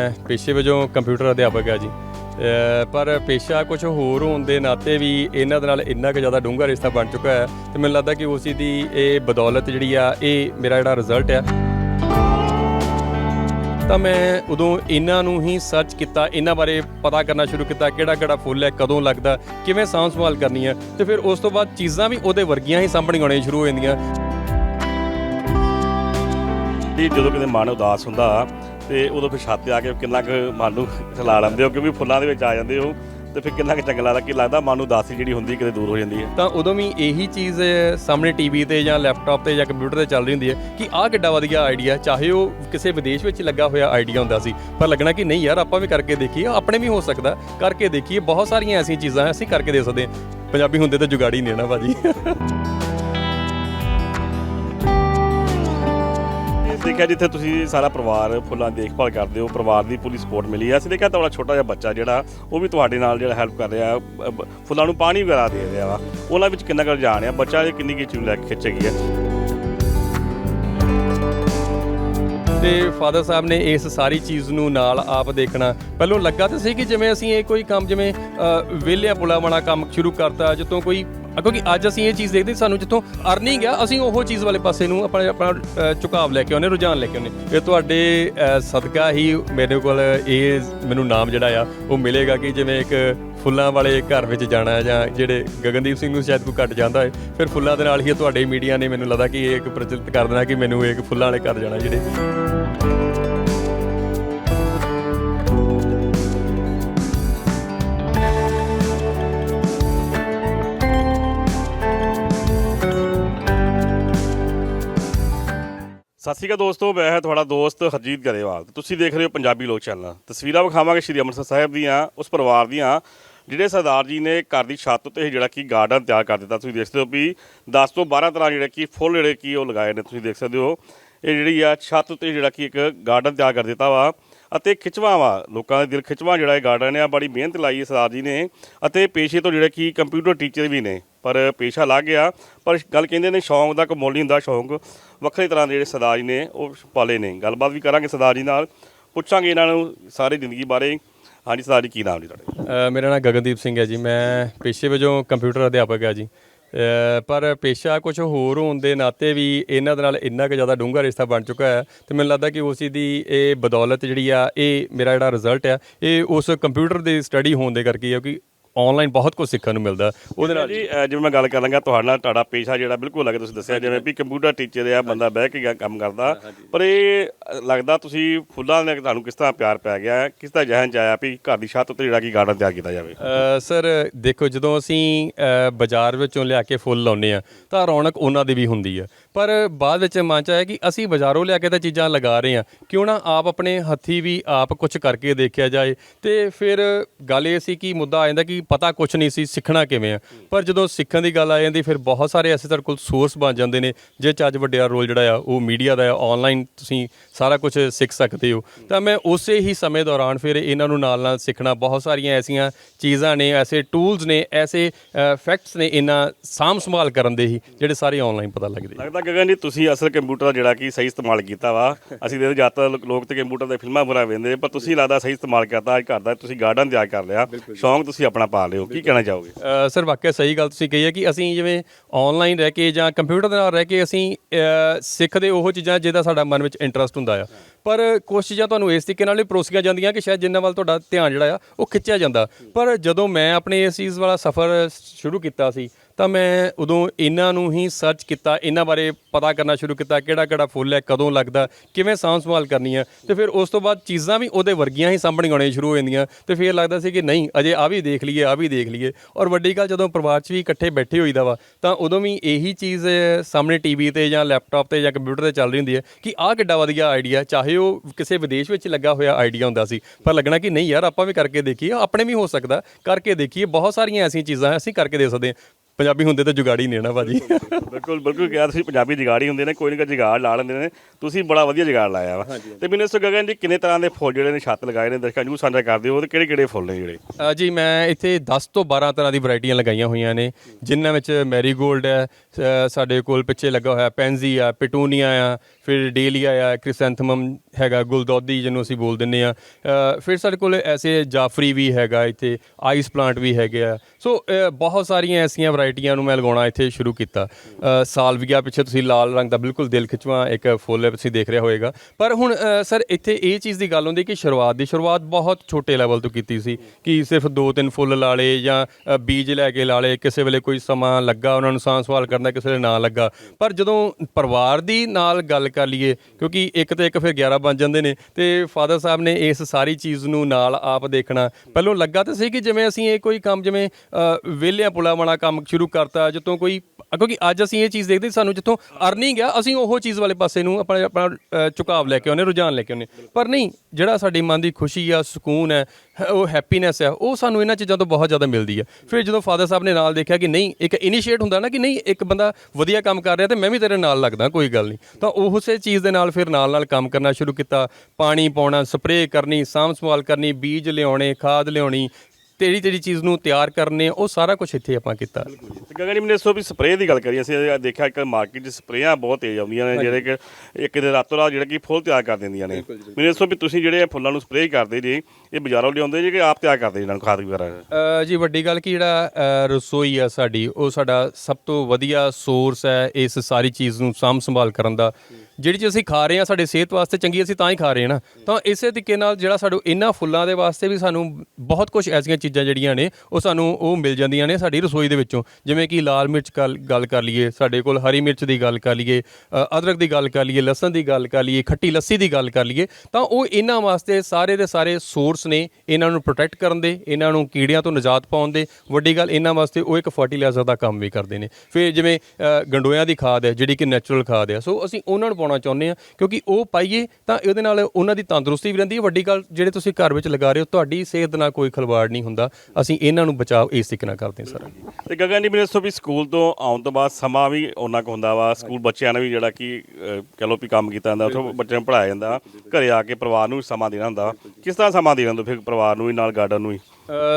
ਮੈਂ ਪੇਸ਼ੇ ਵਜੋਂ ਕੰਪਿਊਟਰ ਅਧਿਆਪਕ ਆ ਜੀ। ਪਰ ਪੇਸ਼ਾ ਕੁਝ ਹੋਰ ਹੋਣ ਦੇ ਨਾਤੇ ਵੀ ਇਹਨਾਂ ਦੇ ਨਾਲ ਇੰਨਾ ਕੁ ਜ਼ਿਆਦਾ ਡੂੰਘਾ ਰਿਸ਼ਤਾ ਬਣ ਚੁੱਕਾ ਹੈ ਤੇ ਮੈਨੂੰ ਲੱਗਦਾ ਕਿ ਉਸੇ ਦੀ ਇਹ ਬਦੌਲਤ ਜਿਹੜੀ ਆ, ਇਹ ਮੇਰਾ ਜਿਹੜਾ ਰਿਜ਼ਲਟ ਆ। ਤਾਂ ਮੈਂ ਉਦੋਂ ਇਹਨਾਂ ਨੂੰ ਹੀ ਸਰਚ ਕੀਤਾ, ਇਹਨਾਂ ਬਾਰੇ ਪਤਾ ਕਰਨਾ ਸ਼ੁਰੂ ਕੀਤਾ, ਕਿਹੜਾ ਕਿਹੜਾ ਫੁੱਲ ਹੈ, ਕਦੋਂ ਲੱਗਦਾ, ਕਿਵੇਂ ਸਾਂਭ ਸੰਭਾਲ ਕਰਨੀ ਹੈ ਤੇ ਫਿਰ ਉਸ ਤੋਂ ਬਾਅਦ ਚੀਜ਼ਾਂ ਵੀ ਉਹਦੇ ਵਰਗੀਆਂ ਹੀ ਸਾਂਭਣੀਆਂ ਆਉਣੀਆਂ ਸ਼ੁਰੂ ਹੋ ਜਾਂਦੀਆਂ। ਕਿ ਜਦੋਂ ਕਿਤੇ ਮਨ ਉਦਾਸ ਹੁੰਦਾ ਤੇ ਉਦੋਂ ਫਿਰ ਛੱਤ ਤੇ ਆ ਕੇ ਕਿੰਨਾ ਕੁ ਮਨ ਨੂੰ ਹਿਲਾ ਲੈਂਦੇ ਹੋ, ਕਿਉਂਕਿ ਫੁੱਲਾਂ ਦੇ ਵਿੱਚ ਆ ਜਾਂਦੇ ਹੋ ਤੇ ਫਿਰ ਕਿੰਨਾ ਕੁ ਚੰਗਾ ਲੱਗਦਾ, ਕਿ ਲੱਗਦਾ ਮਨ ਨੂੰ ਦਾਸੀ ਜਿਹੜੀ ਹੁੰਦੀ ਕਿਤੇ ਦੂਰ ਹੋ ਜਾਂਦੀ ਹੈ। ਤਾਂ ਉਦੋਂ ਵੀ ਇਹੀ ਚੀਜ਼ ਸਾਹਮਣੇ ਟੀਵੀ ਤੇ ਜਾਂ ਲੈਪਟਾਪ ਤੇ ਜਾਂ ਕੰਪਿਊਟਰ ਤੇ ਚੱਲ ਰਹੀ ਹੁੰਦੀ ਹੈ ਕਿ ਆਹ ਕਿੱਡਾ ਵਧੀਆ ਆਈਡੀਆ ਚਾਹੇ ਉਹ ਕਿਸੇ ਵਿਦੇਸ਼ ਵਿੱਚ ਲੱਗਾ ਹੋਇਆ ਆਈਡੀਆ ਹੁੰਦਾ ਸੀ, ਪਰ ਲੱਗਣਾ ਕਿ ਨਹੀਂ ਯਾਰ, ਆਪਾਂ ਵੀ ਕਰਕੇ ਦੇਖੀਏ, ਆਪਣੇ ਵੀ ਹੋ ਸਕਦਾ, ਕਰਕੇ ਦੇਖੀਏ, ਬਹੁਤ ਸਾਰੀਆਂ ਐਸੀਆਂ ਚੀਜ਼ਾਂ ਅਸੀਂ ਕਰਕੇ ਦੇ ਸਕਦੇ ਹਾਂ। ਪੰਜਾਬੀ ਹੁੰਦੇ ਤਾਂ ਜੁਗਾੜੀ ਨਹੀਂ ਨਾ ਭਾਜੀ। ਦੇਖਿਆ ਜਿੱਥੇ ਤੁਸੀਂ ਸਾਰਾ ਪਰਿਵਾਰ ਫੁੱਲਾਂ ਦੀ ਦੇਖਭਾਲ ਕਰਦੇ ਹੋ ਪਰਿਵਾਰ ਦੀ ਪੂਰੀ ਸਪੋਰਟ ਮਿਲੀ ਹੈ ਅਸੀਂ ਦੇਖਿਆ ਤੁਹਾਡਾ ਛੋਟਾ ਜਿਹਾ ਬੱਚਾ ਜਿਹੜਾ ਉਹ ਵੀ ਤੁਹਾਡੇ ਨਾਲ ਜਿਹੜਾ ਹੈਲਪ ਕਰ ਰਿਹਾ ਅ, ਬ- ਫੁੱਲਾਂ ਨੂੰ ਪਾਣੀ ਵਗੈਰਾ ਦੇ ਰਿਹਾ ਵਾ। ਉਹਨਾਂ ਵਿੱਚ ਕਿੰਨਾ ਕੁ ਰੁਝਾਨ ਆ? ਬੱਚਾ ਇਹ ਕਿੰਨੀ ਕੁ ਚੀਜ਼ ਲੈ ਕੇ ਖਿੱਚੇਗੀ ਹੈ ਤੇ ਫਾਦਰ ਸਾਹਿਬ ਨੇ ਇਸ ਸਾਰੀ ਚੀਜ਼ ਨੂੰ ਨਾਲ ਆਪ ਦੇਖਣਾ। ਪਹਿਲੋਂ ਲੱਗਾ ਤਾਂ ਸੀ ਕਿ ਜਿਵੇਂ ਅਸੀਂ ਇਹ ਕੋਈ ਕੰਮ ਜਿਵੇਂ ਵਿਹਲਿਆਂ ਪੁਲਾ ਵਾਲਾ ਕੰਮ ਸ਼ੁਰੂ ਕਰਤਾ ਜਿੱਤੋਂ ਕੋਈ ਕਿਉਂਕਿ ਅੱਜ ਅਸੀਂ ਇਹ ਚੀਜ਼ ਦੇਖਦੇ, ਸਾਨੂੰ ਜਿੱਥੋਂ ਅਰਨਿੰਗ ਆ ਅਸੀਂ ਉਹ ਚੀਜ਼ ਵਾਲੇ ਪਾਸੇ ਨੂੰ ਆਪਣਾ ਆਪਣਾ ਝੁਕਾਵ ਲੈ ਕੇ ਆਉਂਦੇ, ਰੁਝਾਨ ਲੈ ਕੇ ਆਉਂਦੇ। ਇਹ ਤੁਹਾਡੇ ਸਦਕਾ ਹੀ ਮੇਰੇ ਕੋਲ ਇਹ ਮੈਨੂੰ ਨਾਮ ਜਿਹੜਾ ਆ, ਉਹ ਮਿਲੇਗਾ ਕਿ ਜਿਵੇਂ ਇੱਕ ਫੁੱਲਾਂ ਵਾਲੇ ਘਰ ਵਿੱਚ ਜਾਣਾ ਹੈ ਜਾਂ ਜਿਹੜੇ ਗਗਨਦੀਪ ਸਿੰਘ ਨੂੰ ਸ਼ਾਇਦ ਕੋਈ ਘੱਟ ਜਾਂਦਾ ਹੈ ਫਿਰ ਫੁੱਲਾਂ ਦੇ ਨਾਲ ਹੀ ਤੁਹਾਡੇ ਮੀਡੀਆ ਨੇ ਮੈਨੂੰ ਲੱਗਦਾ ਕਿ ਇਹ ਇੱਕ ਪ੍ਰਚਲਿਤ ਕਰ ਦੇਣਾ ਕਿ ਮੈਨੂੰ ਇੱਕ ਫੁੱਲਾਂ ਵਾਲੇ ਘਰ ਜਾਣਾ ਜਿਹੜੇ। ਸਤਿ ਸ਼੍ਰੀ ਅਕਾਲ ਦੋਸਤੋ, ਮੈਂ ਹਾਂ ਤੁਹਾਡਾ ਦੋਸਤ ਹਰਜੀਤ ਗਰੇਵਾਲ। ਤੁਸੀਂ ਦੇਖ ਰਹੇ ਹੋ ਪੰਜਾਬੀ ਲੋਕ ਚੈਨਲ। ਤਸਵੀਰਾਂ ਵਿਖਾਵਾਂਗੇ ਸ਼੍ਰੀ ਅੰਮ੍ਰਿਤਸਰ ਸਾਹਿਬ ਦੀਆਂ, ਉਸ ਪਰਿਵਾਰ ਦੀਆਂ। ਜਿਹੜੇ ਸਰਦਾਰ ਜੀ ਨੇ ਘਰ ਦੀ ਛੱਤ ਉੱਤੇ ਜਿਹੜਾ ਕਿ ਗਾਰਡਨ ਤਿਆਰ ਕਰ ਦਿੱਤਾ, ਤੁਸੀਂ ਦੇਖ ਸਕਦੇ ਹੋ ਵੀ 10 ਤੋਂ 12 ਤਰ੍ਹਾਂ ਜਿਹੜੇ ਕਿ ਫੁੱਲ ਜਿਹੜੇ ਕਿ ਉਹ ਲਗਾਏ ਨੇ, ਤੁਸੀਂ ਦੇਖ ਸਕਦੇ ਹੋ। ਇਹ ਜਿਹੜੀ ਆ ਛੱਤ ਉੱਤੇ ਜਿਹੜਾ ਕਿ ਇੱਕ ਗਾਰਡਨ ਤਿਆਰ ਕਰ ਦਿੱਤਾ ਵਾ ਅਤੇ ਖਿਚਵਾ ਵਾ, ਲੋਕਾਂ ਦੇ ਦਿਲ ਖਿਚਵਾ ਜਿਹੜਾ ਇਹ ਗਾਰਡਨ ਆ, ਬੜੀ ਮਿਹਨਤ ਲਾਈ ਹੈ ਸਰਦਾਰ ਜੀ ਨੇ ਅਤੇ ਪੇਸ਼ੇ ਤੋਂ ਜਿਹੜੇ ਕਿ ਕੰਪਿਊਟਰ ਟੀਚਰ ਵੀ ਨੇ। ਪਰ ਪੇਸ਼ਾ ਲੱਗ ਗਿਆ। ਪਰ ਗੱਲ ਕਹਿੰਦੇ ਨੇ ਸ਼ੌਂਕ ਦਾ ਕੋਈ ਮੁੱਲ ਨਹੀਂ ਹੁੰਦਾ, ਸ਼ੌਂਕ ਵੱਖਰੇ ਤਰ੍ਹਾਂ ਦੇ ਜਿਹੜੇ ਸਰਦਾਰ ਜੀ ਨੇ, ਉਹ ਪਾਲੇ ਨੇ। ਗੱਲਬਾਤ ਵੀ ਕਰਾਂਗੇ ਸਰਦਾਰ ਜੀ ਨਾਲ। ਪੁੱਛਾਂਗੇ ਇਹਨਾਂ ਨੂੰ ਸਾਰੀ ਜ਼ਿੰਦਗੀ ਬਾਰੇ। ਹਾਂਜੀ ਸਰਦਾਰ ਜੀ, ਕੀ ਨਾਮ ਜੀ ਤੁਹਾਡਾ ਮੇਰਾ ਨਾਮ ਗਗਨਦੀਪ ਸਿੰਘ ਹੈ ਜੀ। ਮੈਂ ਪੇਸ਼ੇ ਵਜੋਂ ਕੰਪਿਊਟਰ ਅਧਿਆਪਕ ਹਾਂ ਜੀ। ਪਰ ਪੇਸ਼ਾ ਕੁਝ ਹੋਰ ਹੋਣ ਦੇ ਨਾਤੇ ਵੀ ਇਹਨਾਂ ਦੇ ਨਾਲ ਇੰਨਾ ਕੁ ਜ਼ਿਆਦਾ ਡੂੰਘਾ ਰਿਸ਼ਤਾ ਬਣ ਚੁੱਕਾ ਹੈ ਤੇ ਮੈਨੂੰ ਲੱਗਦਾ ਕਿ ਉਸੇ ਦੀ ਇਹ ਬਦੌਲਤ ਜਿਹੜੀ ਆ, ਇਹ ਮੇਰਾ ਜਿਹੜਾ ਰਿਜ਼ਲਟ ਆ, ਇਹ ਉਸ ਕੰਪਿਊਟਰ ਦੀ ਸਟੱਡੀ ਹੋਣ ਦੇ ਕਰਕੇ ਹੈ ਆਨਲਾਈਨ ਬਹੁਤ ਕੁਝ ਸਿੱਖਣ ਨੂੰ ਮਿਲਦਾ। ਉਹਦੇ ਨਾਲ ਜੀ ਜਿਵੇਂ ਮੈਂ ਗੱਲ ਕਰ ਲਾਂਗਾ ਤੁਹਾਡਾ ਤੁਹਾਡਾ ਪੇਸ਼ਾ ਜਿਹੜਾ ਬਿਲਕੁਲ ਲੱਗੇ ਤੁਸੀਂ ਦੱਸਿਆ ਜਿਵੇਂ ਵੀ ਕੰਪਿਊਟਰ ਟੀਚਰ ਆ ਬੰਦਾ ਬਹਿ ਕੇ ਗ- ਕੰਮ ਕਰਦਾ। ਪਰ ਇਹ ਲੱਗਦਾ ਤੁਸੀਂ ਫੁੱਲਾਂ ਨੇ ਤੁਹਾਨੂੰ ਕਿਸ ਤਰ੍ਹਾਂ ਪਿਆਰ ਪੈ ਗਿਆ ਹੈ? ਕਿਸ ਤਰ੍ਹਾਂ ਜਹਨ ਚ ਆਇਆ ਵੀ ਘਰ ਦੀ ਛੱਤ ਉੱਤੇ ਜਿਹੜਾ ਕਿ ਗਾਰਡਨ ਤਿਆਰ ਕੀਤਾ ਜਾਵੇ? ਅ, ਸਰ ਦੇਖੋ ਜਦੋਂ ਅਸੀਂ ਅ, ਬਾਜ਼ਾਰ ਵਿੱਚੋਂ ਲਿਆ ਕੇ ਫੁੱਲ ਲਾਉਂਦੇ ਆ ਤਾਂ ਰੌਣਕ ਉਹਨਾਂ ਦੀ ਵੀ ਹੁੰਦੀ ਆ। ਪਰ ਬਾਅਦ ਵਿੱਚ ਮਨ ਚ ਆਇਆ ਕਿ ਅਸੀਂ ਬਾਜ਼ਾਰੋਂ ਲਿਆ ਕੇ ਤਾਂ ਚੀਜ਼ਾਂ ਲਗਾ ਰਹੇ ਆ। ਕਿਉਂ ਨਾ ਆਪ ਆਪਣੇ ਹੱਥੀ ਵੀ ਆਪ ਕੁਝ ਕਰਕੇ ਦੇਖਿਆ ਜਾਏ। ਤੇ ਫਿਰ ਗੱਲ ਇਹ ਸੀ ਕਿ ਮੁੱਦਾ ਆ ਜਾਂਦਾ ਕਿ ਪਤਾ ਕੁਝ ਨਹੀਂ ਸੀ ਸਿੱਖਣਾ ਕਿਵੇਂ ਆ। ਪਰ ਜਦੋਂ ਸਿੱਖਣ ਦੀ ਗੱਲ ਆ ਜਾਂਦੀ ਫਿਰ ਬਹੁਤ ਸਾਰੇ ਐਸੇ ਤੁਹਾਡੇ ਕੋਲ ਸੋਰਸ ਬਣ ਜਾਂਦੇ ਨੇ ਜੇ ਚ ਅੱਜ ਵੱਡਿਆ ਰੋਲ ਜਿਹੜਾ ਆ ਉਹ ਮੀਡੀਆ ਦਾ ਆ ਆਨਲਾਈਨ ਤੁਸੀਂ ਸਾਰਾ ਕੁਝ ਸਿੱਖ ਸਕਦੇ ਹੋ। ਤਾਂ ਮੈਂ ਉਸੇ ਹੀ ਸਮੇਂ ਦੌਰਾਨ ਫਿਰ ਇਹਨਾਂ ਨੂੰ ਨਾਲ ਨਾਲ ਸਿੱਖਣਾ ਬਹੁਤ ਸਾਰੀਆਂ ਐਸੀਆਂ ਚੀਜ਼ਾਂ ਨੇ ਐਸੇ ਟੂਲਸ ਨੇ ਐਸੇ ਫੈਕਟਸ ਨੇ ਇਹਨਾਂ ਸਾਂਭ ਸੰਭਾਲ ਕਰਨ ਦੇ ਹੀ ਜਿਹੜੇ ਸਾਰੇ ਆਨਲਾਈਨ ਪਤਾ ਲੱਗਦੇ ਲੱਗਦਾ ਗਗਨ ਜੀ ਤੁਸੀਂ ਅਸਲ ਕੰਪਿਊਟਰ ਦਾ ਜਿਹੜਾ ਕਿ ਸਹੀ ਇਸਤੇਮਾਲ ਕੀਤਾ ਵਾ। ਅਸੀਂ ਦੇ ਜ਼ਿਆਦਾਤਰ ਲੋਕ- ਤੇ ਕੰਪਿਊਟਰ ਦੇ ਫਿਲਮਾਂ ਬੁਰਾ ਵੇਂਦੇ ਪਰ ਤੁਸੀਂ ਲੱਗਦਾ ਸਹੀ ਇਸਤੇਮਾਲ ਕਰਤਾ ਅੱਜ ਘਰ ਦਾ ਤੁਸੀਂ ਗਾਰਡਨ ਤਿਆਰ ਕਰ ਲਿਆ। ਸ਼ੌਂਕ ਤੁਸੀਂ ਆਪਣਾ ਪਾ ਲਿਓ। ਕੀ ਕਹਿਣਾ ਚਾਹੋਗੇ? ਸਰ ਵਾਕਿਆ ਸਹੀ ਗੱਲ ਤੁਸੀਂ ਕਹੀ ਹੈ ਕਿ ਅਸੀਂ ਜਿਵੇਂ ਆਨਲਾਈਨ ਰਹਿ ਕੇ ਜਾਂ ਕੰਪਿਊਟਰ ਦੇ ਨਾਲ ਰਹਿ ਕੇ ਅਸੀਂ ਅ, ਸਿੱਖਦੇ ਉਹ ਚੀਜ਼ਾਂ ਜਿਹਦਾ ਸਾਡਾ ਮਨ ਵਿੱਚ ਇੰਟਰਸਟ ਹੁੰਦਾ ਆ। ਪਰ ਕੁਝ ਚੀਜ਼ਾਂ ਤੁਹਾਨੂੰ ਇਸ ਤਰੀਕੇ ਨਾਲ ਵੀ ਪਰੋਸੀਆਂ ਜਾਂਦੀਆਂ ਕਿ ਸ਼ਾਇਦ ਜਿੰਨਾਂ ਵੱਲ ਤੁਹਾਡਾ ਧਿਆਨ ਜਿਹੜਾ ਆ ਉਹ ਖਿੱਚਿਆ ਜਾਂਦਾ। ਪਰ ਜਦੋਂ ਮੈਂ ਆਪਣੇ ਇਸ ਚੀਜ਼ ਵਾਲਾ ਸਫ਼ਰ ਸ਼ੁਰੂ ਕੀਤਾ ਸੀ ਤਾਂ ਮੈਂ ਉਦੋਂ ਇਹਨਾਂ ਨੂੰ ਹੀ ਸਰਚ ਕੀਤਾ, ਇਹਨਾਂ ਬਾਰੇ ਪਤਾ ਕਰਨਾ ਸ਼ੁਰੂ ਕੀਤਾ, ਕਿਹੜਾ ਕਿਹੜਾ ਫੁੱਲ ਹੈ, ਕਦੋਂ ਲੱਗਦਾ, ਕਿਵੇਂ ਸਾਂਭ ਸੰਭਾਲ ਕਰਨੀ ਹੈ। ਤੇ ਫਿਰ ਉਸ ਤੋਂ ਬਾਅਦ ਚੀਜ਼ਾਂ ਵੀ ਉਹਦੇ ਵਰਗੀਆਂ ਹੀ ਸਾਹਮਣੇ ਆਉਣੀਆਂ ਸ਼ੁਰੂ ਹੋ ਜਾਂਦੀਆਂ ਤੇ ਫਿਰ ਲੱਗਦਾ ਸੀ ਕਿ ਨਹੀਂ, ਅਜੇ ਆ ਵੀ ਦੇਖ ਲਈਏ ਆ ਵੀ ਦੇਖ ਲਈਏ। ਔਰ ਵੱਡੀ ਗੱਲ ਜਦੋਂ ਪਰਿਵਾਰ 'ਚ ਵੀ ਇਕੱਠੇ ਬੈਠੇ ਹੋਈਦਾ ਵਾ, ਤਾਂ ਉਦੋਂ ਵੀ ਇਹੀ ਚੀਜ਼ ਸਾਹਮਣੇ ਟੀਵੀ ਤੇ ਜਾਂ ਲੈਪਟਾਪ ਤੇ ਜਾਂ ਕੰਪਿਊਟਰ ਤੇ ਚੱਲ ਰਹੀ ਹੁੰਦੀ ਹੈ ਕਿ ਆਹ ਕਿੱਡਾ ਵਧੀਆ ਆਈਡੀਆ ਚਾਹੇ ਉਹ ਕਿਸੇ ਵਿਦੇਸ਼ ਵਿੱਚ ਲੱਗਾ ਹੋਇਆ ਆਈਡੀਆ ਹੁੰਦਾ ਸੀ, ਪਰ ਲੱਗਣਾ ਕਿ ਨਹੀਂ ਯਾਰ, ਆਪਾਂ ਵੀ ਕਰਕੇ ਦੇਖੀਏ, ਆਪਣੇ ਵੀ ਹੋ ਸਕਦਾ, ਕਰਕੇ ਦੇਖੀਏ, ਬਹੁਤ ਸਾਰੀਆਂ ਐਸੀਆਂ ਚੀਜ਼ਾਂ ਅਸੀਂ ਕਰਕੇ ਦੇ ਸਕਦੇ ਹਾਂ। ਪੰਜਾਬੀ ਹੁੰਦੇ ਤਾਂ ਜੁਗਾੜੀ ਨੇ ਨਾ ਭਾਜੀ। ਬਿਲਕੁਲ ਬਿਲਕੁਲ ਕਿਹਾ ਤੁਸੀਂ ਪੰਜਾਬੀ ਜਗਾੜ ਹੀ ਹੁੰਦੇ ਨੇ ਕੋਈ ਨਾ ਕੋਈ ਜਗਾੜ ਲਾ ਲੈਂਦੇ ਨੇ। ਤੁਸੀਂ ਬੜਾ ਵਧੀਆ ਜਗਾੜ ਲਾਇਆ ਵਾ। ਤੇ ਮੈਨੂੰ ਇਸ ਤੋਂ ਗਗਨ ਜੀ ਕਿੰਨੇ ਤਰ੍ਹਾਂ ਦੇ ਫੁੱਲ ਜਿਹੜੇ ਨੇ ਛੱਤ ਲਗਾਏ ਨੇ ਦਰਸ਼ਕਾਂ ਨੂੰ ਸਾਂਝਾ ਕਰਦੇ ਹੋ ਤੇ ਕਿਹੜੇ ਕਿਹੜੇ ਫੁੱਲ ਨੇ ਜਿਹੜੇ? ਅ, ਜੀ ਮੈਂ ਇੱਥੇ 10 ਤੋਂ 12 ਤਰ੍ਹਾਂ ਦੀ ਵੈਰਾਈਟੀਆਂ ਲਗਾਈਆਂ ਹੋਈਆਂ ਨੇ ਜਿਨ੍ਹਾਂ ਵਿੱਚ ਮੈਰੀਗੋਲਡ ਹੈ ਸਾਡੇ ਕੋਲ ਪਿੱਛੇ ਲੱਗਾ ਹੋਇਆ ਪੈਂਜ਼ੀ ਆ ਪਿਟੂਨੀਆ ਆ ਫਿਰ ਡੇਲੀਆ ਆ ਕ੍ਰਿਸੈਂਥਮਮ ਹੈਗਾ ਗੁਲਦੌਦੀ ਜਿਹਨੂੰ ਅਸੀਂ ਬੋਲ ਦਿੰਨੇ ਆ ਫਿਰ ਸਾਡੇ ਕੋਲ ਐਸੇ ਜਾਫਰੀ ਵੀ ਹੈਗਾ ਇੱਥੇ ਆਈਸ ਪਲਾਂਟ ਵੀ ਹੈਗੇ ਆ। ਸੋ ਬਹੁਤ ਸਾਰੀਆਂ ਐਸੀਆਂ ਵੈਰਾਈਟੀਆਂ ਨੂੰ ਮੈਂ ਲਗਾਉਣਾ ਇੱਥੇ ਸ਼ੁਰੂ ਕੀਤਾ। ਅ, ਸਾਲਵੀਆ ਪਿੱਛੇ ਤੁਸੀਂ ਲਾਲ ਰੰਗ ਦਾ ਬਿਲਕੁਲ ਦਿਲ ਖਿਚਵਾ ਇੱਕ ਫੁੱਲ ਤੁਸੀਂ ਦੇਖ ਰਿਹਾ ਹੋਵੇਗਾ ਪਰ ਹੁਣ ਸਰ ਇੱਥੇ ਇਹ ਚੀਜ਼ ਦੀ ਗੱਲ ਹੁੰਦੀ ਕਿ ਸ਼ੁਰੂਆਤ ਦੀ ਸ਼ੁਰੂਆਤ ਬਹੁਤ ਛੋਟੇ ਲੈਵਲ ਤੋਂ ਕੀਤੀ ਸੀ ਕਿ ਸਿਰਫ ਦੋ ਤਿੰਨ ਫੁੱਲ ਲਾ ਲਏ ਜਾਂ ਬੀਜ ਲੈ ਕੇ ਲਾ ਲਏ ਕਿਸੇ ਵੇਲੇ ਕੋਈ ਸਮਾਂ ਲੱਗਾ ਉਹਨਾਂ ਨੂੰ ਸਾਂਭ ਸੰਭਾਲ ਕਰਨਾ ਕਿਸੇ ਵੇਲੇ ਨਾ ਲੱਗਾ। ਪਰ ਜਦੋਂ ਪਰਿਵਾਰ ਦੀ ਨਾਲ ਗੱਲ ਕਰ ਲਈਏ, ਕਿਉਂਕਿ ਇੱਕ ਤੇ ਇੱਕ ਫਿਰ 11 ਬਣ ਜਾਂਦੇ ਨੇ ਤੇ ਫਾਦਰ ਸਾਹਿਬ ਨੇ ਇਸ ਸਾਰੀ ਚੀਜ਼ ਨੂੰ ਨਾਲ ਆਪ ਦੇਖਣਾ। ਪਹਿਲੋਂ ਲੱਗਾ ਤਾਂ ਸੀ ਕਿ ਜਿਵੇਂ ਅਸੀਂ ਇਹ ਕੋਈ ਕੰਮ ਜਿਵੇਂ ਵਿਹਲਿਆਂ ਪੁਲਾ ਵਾਲਾ ਕੰਮ ਸ਼ੁਰੂ ਕਰਤਾ ਜਦੋਂ ਕੋਈ, ਕਿਉਂਕਿ ਅੱਜ ਅਸੀਂ ਇਹ ਚੀਜ਼ ਦੇਖਦੇ ਸਾਨੂੰ ਜਿੱਥੋਂ ਅਰਨਿੰਗ ਆ, ਅਸੀਂ ਉਹ ਚੀਜ਼ ਵਾਲੇ ਪਾਸੇ ਨੂੰ ਆਪਣਾ ਆਪਣਾ ਝੁਕਾਵ ਲੈ ਕੇ ਆਉਂਦੇ, ਰੁਝਾਨ ਲੈ ਕੇ ਆਉਂਦੇ। ਪਰ ਨਹੀਂ, ਜਿਹੜਾ ਸਾਡੀ ਮਨ ਦੀ ਖੁਸ਼ੀ ਆ, ਸਕੂਨ ਹੈ ਉਹ ਹੈਪੀਨੈਸ ਹੈ ਉਹ ਸਾਨੂੰ ਇਹਨਾਂ ਚੀਜ਼ਾਂ ਤੋਂ ਬਹੁਤ ਜ਼ਿਆਦਾ ਮਿਲਦੀ ਹੈ ਫਿਰ ਜਦੋਂ ਫਾਦਰ ਸਾਹਿਬ ਨੇ ਨਾਲ ਦੇਖਿਆ ਕਿ ਨਹੀਂ, ਇੱਕ ਇਨੀਸ਼ੀਏਟ ਹੁੰਦਾ ਨਾ ਕਿ ਨਹੀਂ, ਇੱਕ ਬੰਦਾ ਵਧੀਆ ਕੰਮ ਕਰ ਰਿਹਾ ਤੇ ਮੈਂ ਵੀ ਤੇਰੇ ਨਾਲ ਲੱਗਦਾ, ਕੋਈ ਗੱਲ ਨਹੀਂ। ਤਾਂ ਉਹ ਉਸੇ ਚੀਜ਼ ਦੇ ਨਾਲ ਫਿਰ ਨਾਲ ਨਾਲ ਕੰਮ ਕਰਨਾ ਸ਼ੁਰੂ ਕੀਤਾ। ਪਾਣੀ ਪਾਉਣਾ ਸਪਰੇਅ ਕਰਨੀ ਸਾਂਭ ਸੰਭਾਲ ਕਰਨੀ ਬੀਜ ਲਿਆਉਣੇ ਖਾਦ ਲਿਆਉਣੀ ਤੇਰੀ ਤੇਰੀ ਚੀਜ਼ ਨੂੰ ਤਿਆਰ ਕਰਨੇ ਉਹ ਸਾਰਾ ਕੁਝ ਇੱਥੇ ਆਪਾਂ ਕੀਤਾ। ਤੇ ਗਗਨ ਜੀ ਮੈਨੂੰ ਦੱਸੋ ਵੀ ਸਪਰੇਅ ਦੀ ਗੱਲ ਕਰੀਏ ਅਸੀਂ ਦੇਖਿਆ ਕਿ ਮਾਰਕੀਟ 'ਚ ਸਪਰੇਆਂ ਬਹੁਤ ਤੇਜ਼ ਆਉਂਦੀਆਂ ਨੇ ਜਿਹੜੇ ਕਿ ਇੱਕ ਦੇ ਰਾਤੋਂ ਰਾਤ ਜਿਹੜਾ ਕਿ ਫੁੱਲ ਤਿਆਰ ਕਰ ਦਿੰਦੀਆਂ ਨੇ। ਮੈਨੂੰ ਦੱਸੋ ਵੀ ਤੁਸੀਂ ਜਿਹੜੇ ਫੁੱਲਾਂ ਨੂੰ ਸਪਰੇਅ ਕਰਦੇ ਜੀ ਇਹ ਬਾਜ਼ਾਰੋਂ ਲਿਆਉਂਦੇ ਜੀ ਕਿ ਆਪ ਤਿਆਰ ਕਰਦੇ ਇਹਨਾਂ ਨੂੰ ਖਾਦ ਵਗੈਰਾ? ਜੀ ਵੱਡੀ ਗੱਲ ਕਿ ਜਿਹੜਾ ਰਸੋਈ ਆ ਸਾਡੀ ਉਹ ਸਾਡਾ ਸਭ ਤੋਂ ਵਧੀਆ ਸੋਰਸ ਹੈ ਇਸ ਸਾਰੀ ਚੀਜ਼ ਨੂੰ ਸਾਂਭ ਸੰਭਾਲ ਕਰਨ ਦਾ। ਜਿਹੜੀ ਚੀਜ਼ ਅਸੀਂ ਖਾ ਰਹੇ ਹਾਂ ਸਾਡੇ ਸਿਹਤ ਵਾਸਤੇ ਚੰਗੀ ਅਸੀਂ ਤਾਂ ਹੀ ਖਾ ਰਹੇ ਹਾਂ ਨਾ। ਤਾਂ ਇਸੇ ਤਰੀਕੇ ਨਾਲ ਜਿਹੜਾ ਸਾਨੂੰ ਇਹਨਾਂ ਫੁੱਲਾਂ ਦੇ ਵਾਸਤੇ ਵੀ ਸਾਨੂੰ ਬਹੁਤ ਕੁਝ ਐਸੀਆਂ ਚੀਜ਼ਾਂ ਜਿਹੜੀਆਂ ਨੇ ਉਹ ਸਾਨੂੰ ਉਹ ਮਿਲ ਜਾਂਦੀਆਂ ਨੇ ਸਾਡੀ ਰਸੋਈ ਦੇ ਵਿੱਚੋਂ। ਜਿਵੇਂ ਕਿ ਲਾਲ ਮਿਰਚ ਗੱਲ ਗੱਲ ਕਰ ਲਈਏ ਸਾਡੇ ਕੋਲ ਹਰੀ ਮਿਰਚ ਦੀ ਗੱਲ ਕਰ ਲਈਏ ਅਦਰਕ ਦੀ ਗੱਲ ਕਰ ਲਈਏ ਲਸਣ ਦੀ ਗੱਲ ਕਰ ਲਈਏ ਖੱਟੀ ਲੱਸੀ ਦੀ ਗੱਲ ਕਰ ਲਈਏ ਤਾਂ ਉਹ ਇਹਨਾਂ ਵਾਸਤੇ ਸਾਰੇ ਦੇ ਸਾਰੇ ਸੋਰਸ ਨੇ ਇਹਨਾਂ ਨੂੰ ਪ੍ਰੋਟੈਕਟ ਕਰਨ ਦੇ ਇਹਨਾਂ ਨੂੰ ਕੀੜਿਆਂ ਤੋਂ ਨਿਜਾਤ ਪਾਉਣ ਦੇ। ਵੱਡੀ ਗੱਲ ਇਹਨਾਂ ਵਾਸਤੇ ਉਹ ਇੱਕ ਫਰਟੀਲਾਈਜ਼ਰ ਦਾ ਕੰਮ ਵੀ ਕਰਦੇ ਨੇ। ਫਿਰ ਜਿਵੇਂ ਅ, ਗੰਡੋਇਆਂ ਦੀ ਖਾਦ ਹੈ ਜਿਹੜੀ ਕਿ ਨੈਚੁਰਲ ਖਾਦ ਹੈ। ਸੋ ਅਸੀਂ ਉਹਨਾਂ ਨੂੰ ਪਾਉਣਾ ਚਾਹੁੰਦੇ ਹਾਂ ਕਿਉਂਕਿ ਉਹ ਪਾਈਏ ਤਾਂ ਇਹਦੇ ਨਾਲ ਉਹਨਾਂ ਦੀ ਤੰਦਰੁਸਤੀ ਵੀ ਰਹਿੰਦੀ ਹੈ। ਵੱਡੀ ਗੱਲ ਜਿਹੜੇ ਤੁਸੀਂ ਘਰ ਵਿੱਚ ਲਗਾ ਰਹੇ ਹੋ ਤੁਹਾਡੀ ਸਿਹਤ ਨਾਲ ਕੋਈ ਖਿਲਵਾੜ ਨਹੀਂ ਹੁੰਦਾ। ਅਸੀਂ ਇਹਨਾਂ ਨੂੰ ਬਚਾਅ ਇਸ ਤਰੀਕੇ ਨਾਲ ਕਰਦੇ ਹਾਂ ਸਰ। ਤੇ ਗਗਨ ਜੀ ਮੈਨੂੰ ਦੱਸੋ ਵੀ ਸਕੂਲ ਤੋਂ ਆਉਣ ਤੋਂ ਬਾਅਦ ਸਮਾਂ ਵੀ ਉਹਨਾਂ ਕੁ ਹੁੰਦਾ ਵਾ। ਸਕੂਲ ਬੱਚਿਆਂ ਨੇ ਵੀ ਜਿਹੜਾ ਕਿ ਕਹਿ ਲਓ ਵੀ ਕੰਮ ਕੀਤਾ ਜਾਂਦਾ ਉੱਥੋਂ ਬੱਚਿਆਂ ਨੂੰ ਪੜ੍ਹਾਇਆ ਜਾਂਦਾ। ਘਰੇ ਆ ਕੇ ਪਰਿਵਾਰ ਨੂੰ ਵੀ ਸਮਾਂ ਦੇਣਾ ਹੁੰਦਾ। ਕਿਸ ਤਰ੍ਹਾਂ ਸਮਾਂ ਦੇਣਾ ਹੁੰਦਾ ਫਿਰ ਪਰਿਵਾਰ ਨੂੰ ਵੀ ਨਾਲ ਗਾਰਡਨ ਨੂੰ ਵੀ?